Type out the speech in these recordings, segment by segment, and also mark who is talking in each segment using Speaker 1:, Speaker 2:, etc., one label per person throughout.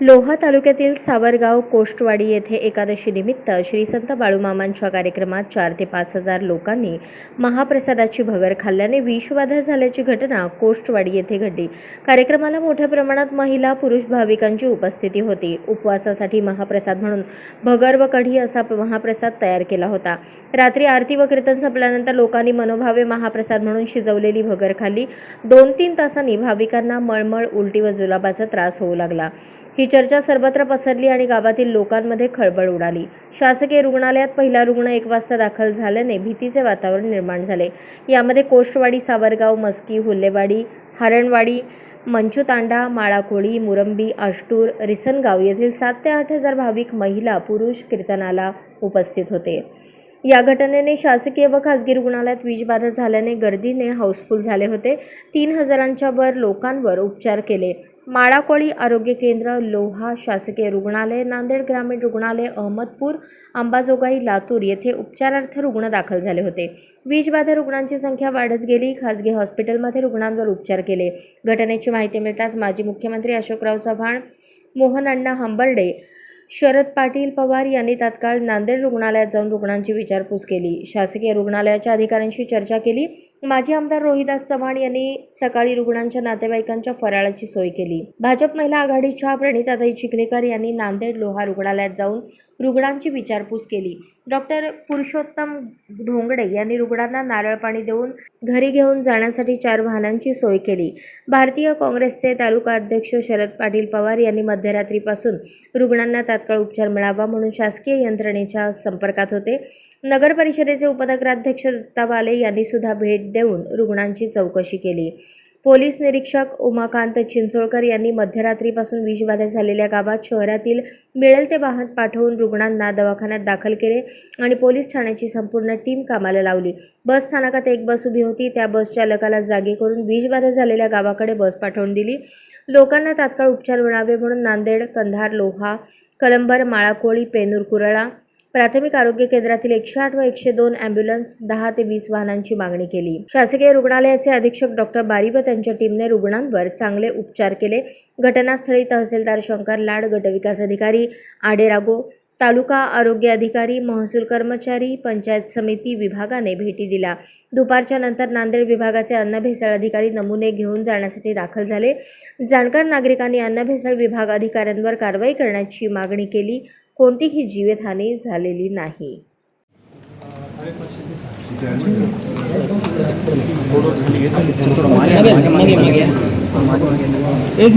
Speaker 1: लोहा तालुक्यातील सावरगाव कोष्टवाडी येथे एकादशी निमित्त श्री संत बाळूमामांच्या कार्यक्रमात चार ते पाच हजार लोकांनी महाप्रसादाची भगर खाल्ल्याने विषबाधा झाल्याची घटना कोष्टवाडी येथे घडली. कार्यक्रमाला मोठ्या प्रमाणात महिला पुरुष भाविकांची उपस्थिती होती. उपवासासाठी महाप्रसाद म्हणून भगर व कढी असा महाप्रसाद तयार केला होता. रात्री आरती व कीर्तन संपल्यानंतर लोकांनी मनोभावे महाप्रसाद म्हणून शिजवलेली भगर खाल्ली. दोन तीन तासांनी भाविकांना मळमळ उलटी व जुलाबाचा त्रास होऊ लागला. ही चर्चा सर्वत्र पसरली आणि गावातील लोकांमध्ये खळबळ उडाली. शासकीय रुग्णालयात पहिला रुग्ण एक वाजता दाखल झाल्याने भीतीचे वातावरण निर्माण झाले. यामध्ये कोष्टवाडी सावरगाव मस्की हुल्लेवाडी हरणवाडी मंचुतांडा माळाकोळी मुरंबी आष्टूर रिसनगाव येथील सात ते आठ हजार भाविक महिला पुरुष कीर्तनाला उपस्थित होते. या घटनेने शासकीय व खासगी रुग्णालयात वीजबाधा झाल्याने गर्दीने हाऊसफुल झाले होते. तीन हजारांच्या वर लोकांवर उपचार केले. माळाकोळी आरोग्य केंद्र लोहा शासकीय रुग्णालय नांदेड ग्रामीण रुग्णालय अहमदपूर अंबाजोगाई लातूर येथे उपचारार्थ रुग्ण दाखल झाले होते. विषबाधा रुग्णांची संख्या वाढत गेली. खासगी हॉस्पिटलमध्ये रुग्णांवर उपचार केले. घटनेची माहिती मिळताच माजी मुख्यमंत्री अशोकराव चव्हाण मोहन अण्णा हंबर्डे शरद पाटील पवार यांनी तात्काळ नांदेड रुग्णालयात जाऊन रुग्णांची विचारपूस केली. शासकीय रुग्णालयाच्या अधिकाऱ्यांशी चर्चा केली. माजी आमदार रोहिदास चव्हाण यांनी सकाळी रुग्णांच्या नातेवाईकांच्या फराळाची सोय केली. भाजप महिला आघाडीच्या प्रणिताताई चिखलेकर यांनी नांदेड लोहा रुग्णालयात जाऊन रुग्णांची विचारपूस केली. डॉक्टर पुरुषोत्तम धोंगडे यांनी रुग्णांना नारळ पाणी देऊन घरी घेऊन जाण्यासाठी चार वाहनांची सोय केली. भारतीय काँग्रेसचे तालुका अध्यक्ष शरद पाटील पवार यांनी मध्यरात्रीपासून रुग्णांना तात्काळ उपचार मिळावा म्हणून शासकीय यंत्रणेच्या संपर्कात होते. नगर परिषदेचे उपनगराध्यक्ष दत्ता बाले यांनी सुद्धा भेट देऊन रुग्णांची चौकशी केली. पोलीस निरीक्षक उमाकांत चिंचोळकर यांनी मध्यरात्रीपासून विषबाधा झालेल्या गावात शहरातील मिळेल ते वाहन पाठवून रुग्णांना दवाखान्यात दाखल केले आणि पोलीस ठाण्याची संपूर्ण टीम कामाला लावली. बस स्थानकात एक बस उभी होती. त्या बस चालकाला जागे करून विषबाधा झालेल्या गावाकडे बस पाठवून दिली. लोकांना तात्काळ उपचार मिळावे म्हणून नांदेड कंधार लोहा कलंबर माळाकोळी पेनूर कुरळा प्राथमिक आरोग्य केंद्रातील एकशे आठ व एकशे दोन अँब्युलन्स दहा ते वीस वाहनांची मागणी केली. शासकीय रुग्णालयाचे अधीक्षक डॉक्टर बारी व त्यांच्या टीमने रुग्णांवर चांगले उपचार केले. घटनास्थळी तहसीलदार शंकर लाड गटविकास अधिकारी आडेरागो तालुका आरोग्य अधिकारी महसूल कर्मचारी पंचायत समिती विभागाने भेटी दिल्या. दुपारच्या नंतर नांदेड विभागाचे अन्न भेसळ अधिकारी नमुने घेऊन जाण्यासाठी दाखल झाले. जाणकार नागरिकांनी अन्न भेसळ विभाग अधिकाऱ्यांवर कारवाई करण्याची मागणी केली. कोणतीही जीवितहानी झालेली नाही.
Speaker 2: एक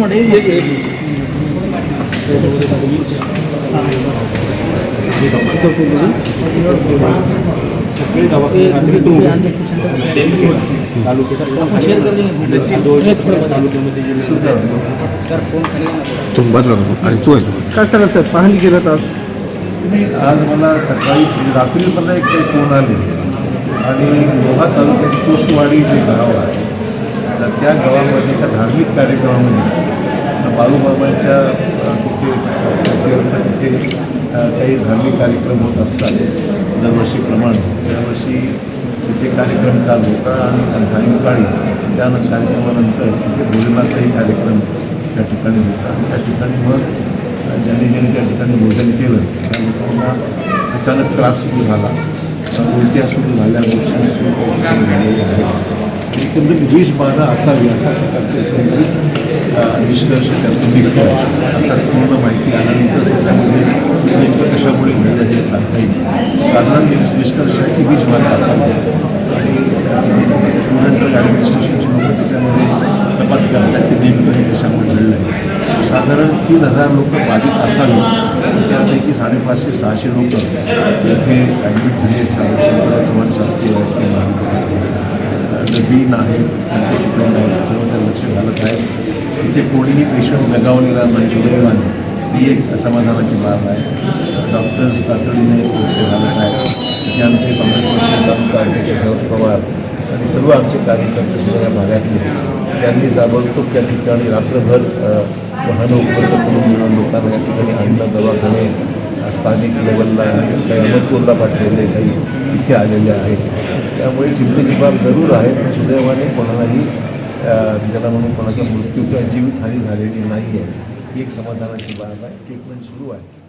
Speaker 3: काय सांगा सर? पाहणी केलं तर आज?
Speaker 4: तुम्ही आज मला सकाळीच म्हणजे रात्री मला एक काही फोन आले. आणि लोहा तालुक्यात कोष्टवाडी जे गाव आहे. तर त्या गावामध्ये एका धार्मिक कार्यक्रमामध्ये बाळूमामांच्या तिथे तिथे काही धार्मिक कार्यक्रम होत असतात. दरवर्षीप्रमाणे त्यावर्षी तिथे कार्यक्रम काल होता आणि सायंकाळी त्या कार्यक्रमानंतर तिथे भोजनाचाही कार्यक्रम त्या ठिकाणी होता. आणि त्या ठिकाणी मग ज्यांनी ज्यांनी त्या ठिकाणी भोजन केलं त्या लोकांना अचानक त्रास सुरू झाला. उलट्या सुरू झाल्या गोष्टी सुरू झालेल्या आहेत. एकंदरीत विष बारा असावी असा प्रकारचे एकंदरीत निष्कर्ष त्यातून निघतो आता पूर्ण माहिती आल्यानंतर त्याच्यामध्ये नेमकं कशामुळे घडलं हे सांगता येईल. साधारण निष्कर्ष आहे की विष मला असावी आणि फूड ॲडमिनिस्ट्रेशनचे लोक त्याच्यामध्ये तपास करतात की नेमकं हे कशामुळे घडलं आहे. साधारण तीन हजार लोक बाधित असावी त्यापैकी साडेपाचशे सहाशे लोक इथे ॲडमिट झाले. शंकरराव चव्हाण शास्त्रीय वैद्यकीय महाविद्यालय नवीन आहेत सुटून आहेत सर्व लक्ष घालत आहे इथे कोणीही पेशंट लगावलेला नाही. सुदैवाने ती एक समाधानाची बाब आहे. डॉक्टर्स तातडीने लक्ष घालत आहेत. जे आमचे काँग्रेस पक्षाचे तालुका अध्यक्ष शरद पवार आणि सर्व आमचे कार्यकर्ते सुद्धा या भागातले त्यांनी ताबडतोब त्या ठिकाणी रात्रभर वाहनं उपलब्ध करून मिळून लोकांना या ठिकाणी अन्न दवाखाने स्थानिक लेवलला काही अहमदपूरला पाठवलेले काही इथे आलेले आहेत. त्यामुळे चिंतेची बाब जरूर आहे पण सुदैवाने कोणालाही ज्याला म्हणून कोणाचा मृत्यू किंवा जीवितहानी झालेली नाही आहे ही एक समाधानाची बाब आहे. ट्रीटमेंट सुरू आहे.